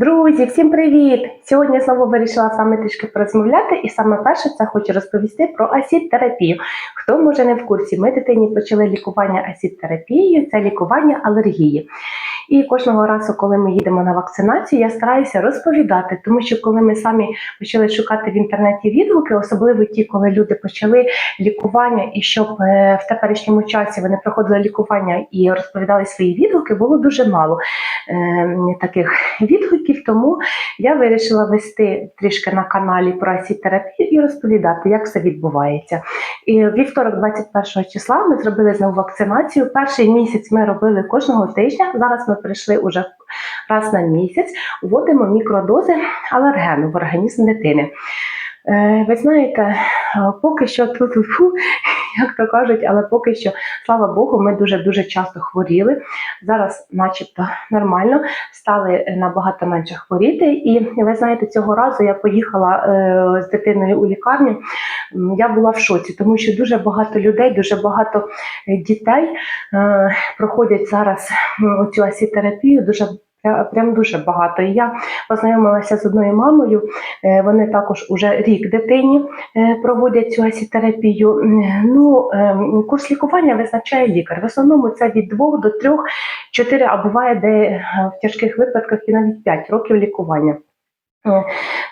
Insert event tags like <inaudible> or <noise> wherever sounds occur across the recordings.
Друзі, всім привіт! Сьогодні я знову вирішила вами трішки порозмовляти, і саме перше це хочу розповісти про асід-терапію. Хто може не в курсі, ми дитині почали лікування асід-терапією, це лікування алергії. І кожного разу, коли ми їдемо на вакцинацію, я стараюся розповідати, тому що коли ми самі почали шукати в інтернеті відгуки, особливо ті, коли люди почали лікування, і щоб е, в теперішньому часі вони проходили лікування і розповідали свої відгуки, було дуже мало таких <laughs> відгуків. Тому я вирішила вести трішки на каналі про асітерапію і розповідати, як все відбувається. І вівторок, 21 числа, ми зробили знову вакцинацію. Перший місяць ми робили кожного тижня. Зараз ми прийшли уже раз на місяць, вводимо мікродози алергену в організм дитини. Е, Ви знаєте, поки що тут, фу, <laughs> як то кажуть, але поки що, слава Богу, ми дуже дуже часто хворіли. Зараз, начебто, нормально, стали набагато менше хворіти. І ви знаєте, цього разу я поїхала е, з дитиною у лікарню. Я була в шоці, тому що дуже багато людей, дуже багато е, дітей е, проходять зараз цю асітерапію. Дуже прям дуже багато. Я познайомилася з одною мамою. Е, Вони також уже рік дитині е, проводять цю асітерапію. Ну, е, курс лікування визначає лікар. В основному це від 2 до 3, 4, а буває, де е, в тяжких випадках і навіть 5 років лікування.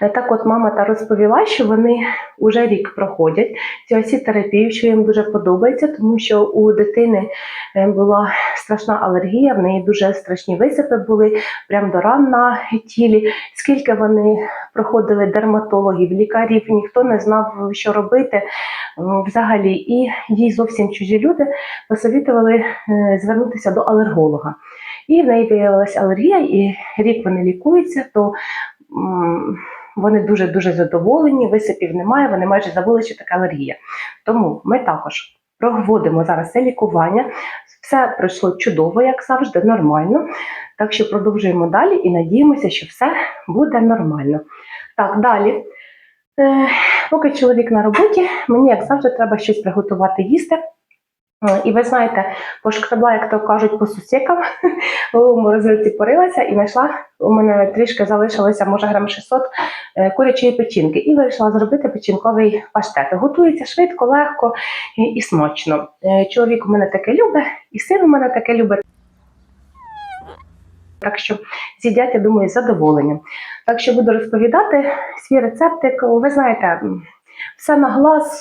Е, Так от мама та розповіла, що вони вже рік проходять цю асітерапію, що їм дуже подобається, тому що у дитини е, була страшна алергія, в неї дуже страшні висипи були прямо до ран на тілі. Скільки вони проходили дерматологів, лікарів, ніхто не знав, що робити взагалі. І їй зовсім чужі люди посовітували е, звернутися до алерголога. І в неї виявилася алергія, і рік вони лікуються, то вони дуже дуже задоволені, висипів немає, вони майже забули, що таке алергія. Тому ми також проводимо зараз це лікування. Все пройшло чудово, як завжди, нормально. Так що продовжуємо далі і надіємося, що все буде нормально. Так, далі. Е, поки чоловік на роботі, мені, як завжди, треба щось приготувати їсти. Е, І ви знаєте, пошкребла, як то кажуть, по сусікам, <laughs> у морозилці порилася і знайшла, у мене трішки залишилося, може, грам 600 е, курячої печінки. І вирішила зробити печінковий паштет. Готується швидко, легко і, смачно. Е, Чоловік у мене таке любить, і син у мене таке любить. Так що з'їдять, я думаю, з задоволенням. Так що буду розповідати свій рецептик. Ви знаєте, все на глаз,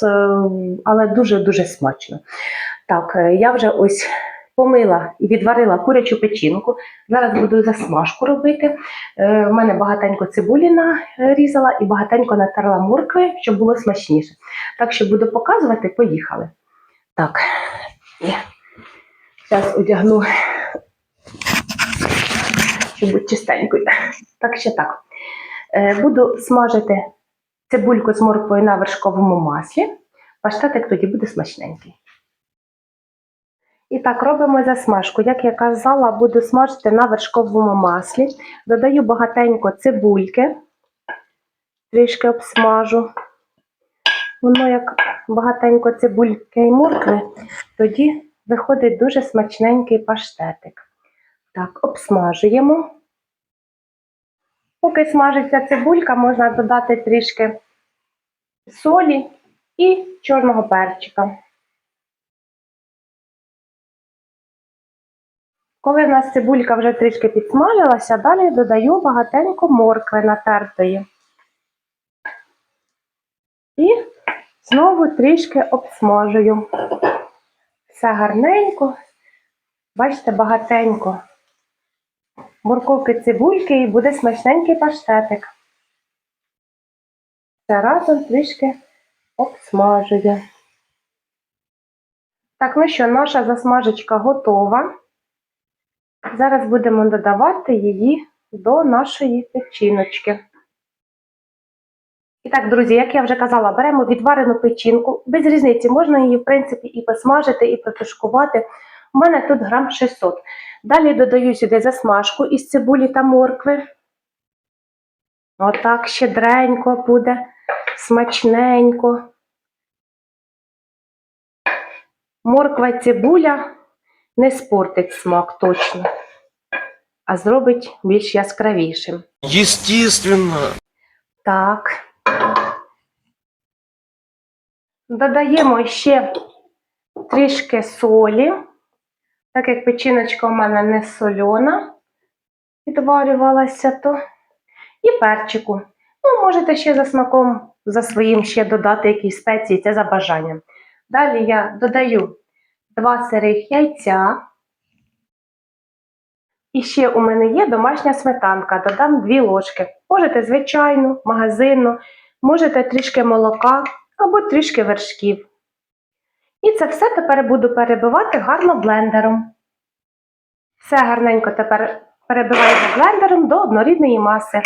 але дуже-дуже смачно. Так, е, я вже ось помила і відварила курячу печінку. Зараз буду засмажку робити. Е, У мене багатенько цибулі нарізала і багатенько натерла моркви, щоб було смачніше. Так що буду показувати, поїхали. Так, зараз одягну, щоб бути чистенькою. Так, ще так. Е, Буду смажити цибульку з морквою на вершковому маслі. Паштетик тоді буде смачненький. І так, робимо засмажку. Як я казала, буду смажити на вершковому маслі. Додаю багатенько цибульки, трішки обсмажу. Воно як багатенько цибульки і моркви, тоді виходить дуже смачненький паштетик. Так, обсмажуємо. Поки смажиться цибулька, можна додати трішки солі і чорного перчика. Коли в нас цибулька вже трішки підсмажилася, далі додаю багатенько моркви натертої. І знову трішки обсмажую. Все гарненько. Бачите, багатенько. Морковки цибульки і буде смачненький паштетик. Це разом трішки обсмажую. Так, ну що, наша засмажечка готова. Зараз будемо додавати її до нашої печіночки. І так, друзі, як я вже казала, беремо відварену печінку. Без різниці, можна її, в принципі, і посмажити, і протушкувати. У мене тут грам 600. Далі додаю сюди засмажку із цибулі та моркви. Отак щедренько буде, смачненько. Морква цибуля не спортить смак точно. а зробить більш яскравішим. Естественно. Так. Додаємо ще трішки солі, так як печіночка у мене не сольона, відварювалася то. І перчику. Ну, можете ще за смаком, за своїм ще додати якісь спеції, це за бажанням. Далі я додаю два сирих яйця. І ще у мене є домашня сметанка, додам 2 ложки. Можете звичайну, магазинну, можете трішки молока або трішки вершків. І це все тепер буду перебивати гарно блендером. Все гарненько тепер перебиваємо блендером до однорідної маси.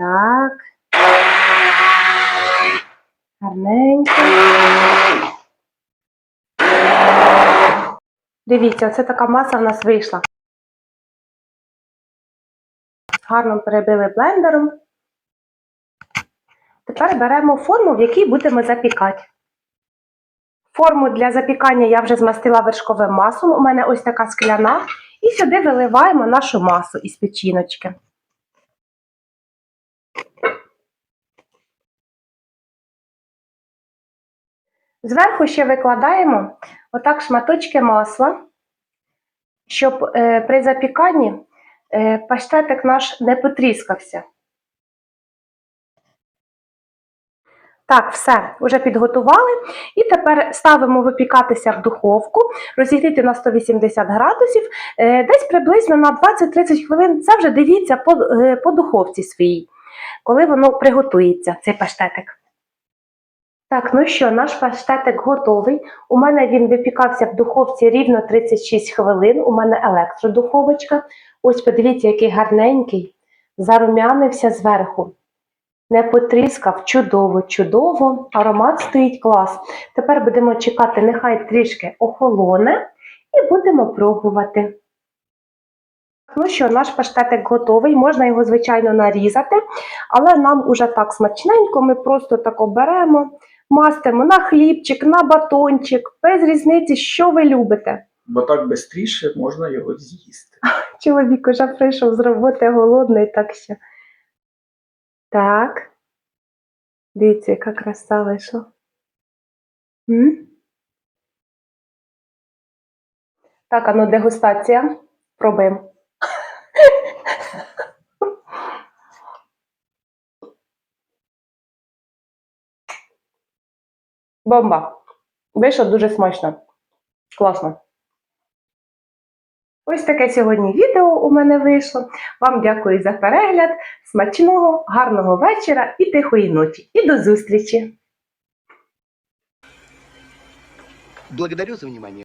Так. Гарненько. Дивіться, оце така маса в нас вийшла. Гарно перебили блендером. Тепер беремо форму, в якій будемо запікати. Форму для запікання я вже змастила вершковим маслом. У мене ось така скляна. І сюди виливаємо нашу масу із печіночки. Зверху ще викладаємо отак шматочки масла, щоб е, при запіканні е, паштетик наш не потріскався. Так, все, вже підготували. І тепер ставимо випікатися в духовку, розігріти на 180 градусів, е, десь приблизно на 20-30 хвилин. Це вже дивіться по, е, по духовці своїй, коли воно приготується, цей паштетик. Так, ну що, наш паштетик готовий. У мене він випікався в духовці рівно 36 хвилин. У мене електродуховочка. Ось подивіться, який гарненький, зарум'янився зверху. Не потріскав, чудово, чудово. Аромат стоїть клас. Тепер будемо чекати, нехай трішки охолоне, і будемо пробувати. Ну що, наш паштетик готовий, можна його, звичайно, нарізати, але нам уже так смачненько, ми просто так оберемо, мастимо на хлібчик, на батончик, без різниці, що ви любите. бо так швидше можна його з'їсти. <laughs> Чоловік уже прийшов з роботи голодний, так що. Так. Дивіться, яка краса вийшла. М? Так, а ну дегустація. Пробуємо. <laughs> Бомба. Вийшло дуже смачно. Класно. Ось таке сьогодні відео у мене вийшло. Вам дякую за перегляд. Смачного, гарного вечора і тихої ночі. І до зустрічі! Благодарю за внимание.